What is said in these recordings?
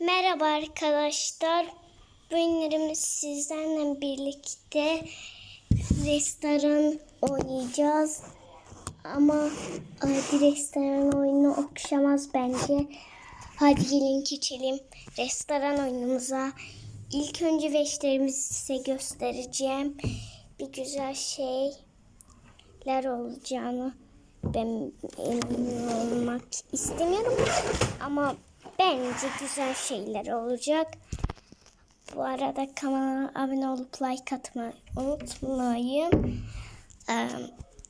Merhaba arkadaşlar. Bugün sizlerle birlikte restoran oynayacağız. Ama hadi restoran oyunu okşamaz bence. Hadi gelin geçelim restoran oyunumuza. İlk önce veçlerimizi size göstereceğim. Bir güzel şeyler olacağını ben emin olmak istemiyorum ama bence güzel şeyler olacak. Bu arada kanala abone olup like atmayı unutmayın. Ee,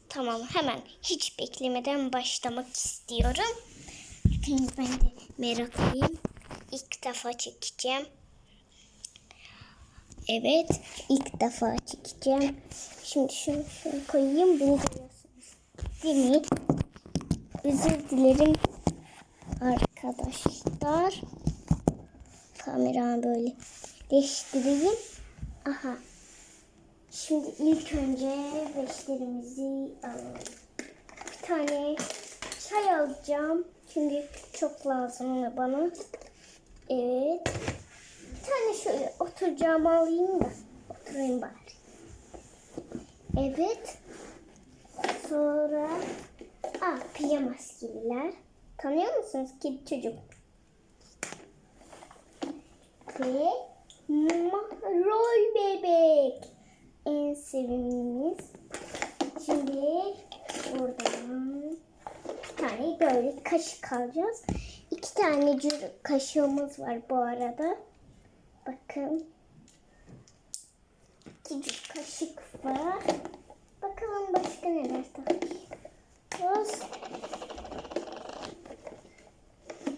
tamam hemen hiç beklemeden başlamak istiyorum. Çünkü ben de meraklıyım. İlk defa çekeceğim. Evet ilk defa çekeceğim. Şimdi şunu, şunu koyayım bunu görüyorsunuz. Değil mi? Özür dilerim arkadaşlar. Kameramı böyle değiştireyim. Aha. Şimdi ilk önce beşlerimizi alalım. Bir tane çay alacağım. Çünkü çok lazım bana. Evet. Bir tane şöyle oturacağımı alayım da. Oturayım bari. Evet. Sonra ah pijamaskeliler. Tanıyor musunuz kedi çocuk? Ve rol bebek. En sevimlimiz. Şimdi buradan bir tane böyle kaşık alacağız. İki tane kaşığımız var bu arada. Bakın. İki kaşık var. Bakalım başka neler takıyoruz.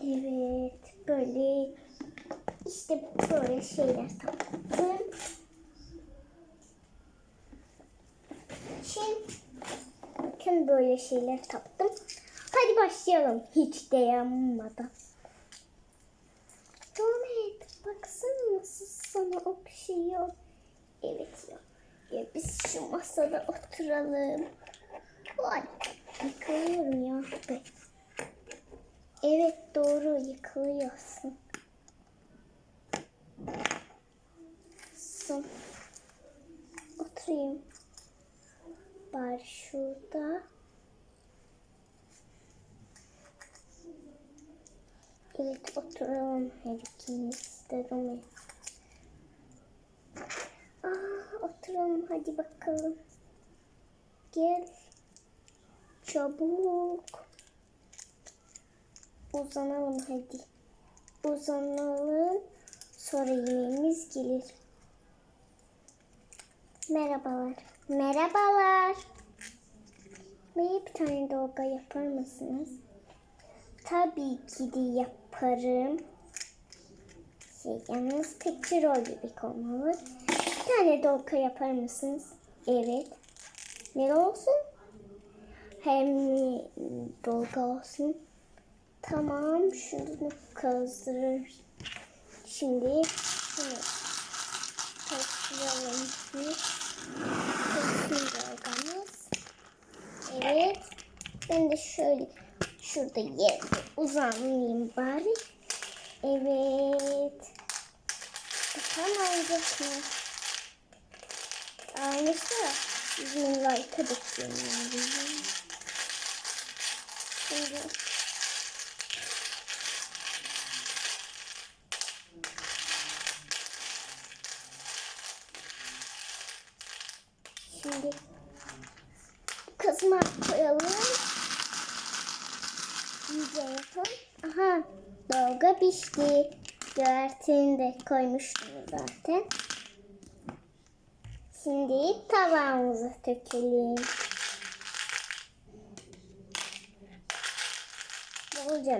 Evet. Böyle işte böyle şeyler taktım. Şimdi bakın böyle şeyler taktım. Hadi başlayalım. Hiç de yanmadan. Domet baksana nasıl sana okşuyor. Evet ya. Ya biz şu masada oturalım. Vay. Yıkılıyorum ya. Be. Evet doğru yıkılıyorsun. Son. Oturayım. Bari şurada. Evet oturalım her ikimiz de. Aa, oturalım hadi bakalım. Gel. Çabuk. Uzanalım hadi. Uzanalım. Sonra yemeğimiz gelir. Merhabalar. Merhabalar. Bir tane dolga yapar mısınız? Tabii ki de yaparım. Şey, yalnız tek rol bebek olmalı. Bir tane dolga yapar mısınız? Evet. Ne olsun? Hem dolga olsun. Tamam. Şunu kazdırır. Şimdi şunu. Taşıyalım dolgamız. Evet. Ben de şöyle şurada yerde uzanayım bari. Evet. Bakalım olacak mı? Aynısı bizim like'a bekliyorum. Şimdi Şimdi kızma koyalım. İyice yapalım. Aha dolga pişti. Güverteni de koymuştum zaten. Şimdi tavamıza dökelim.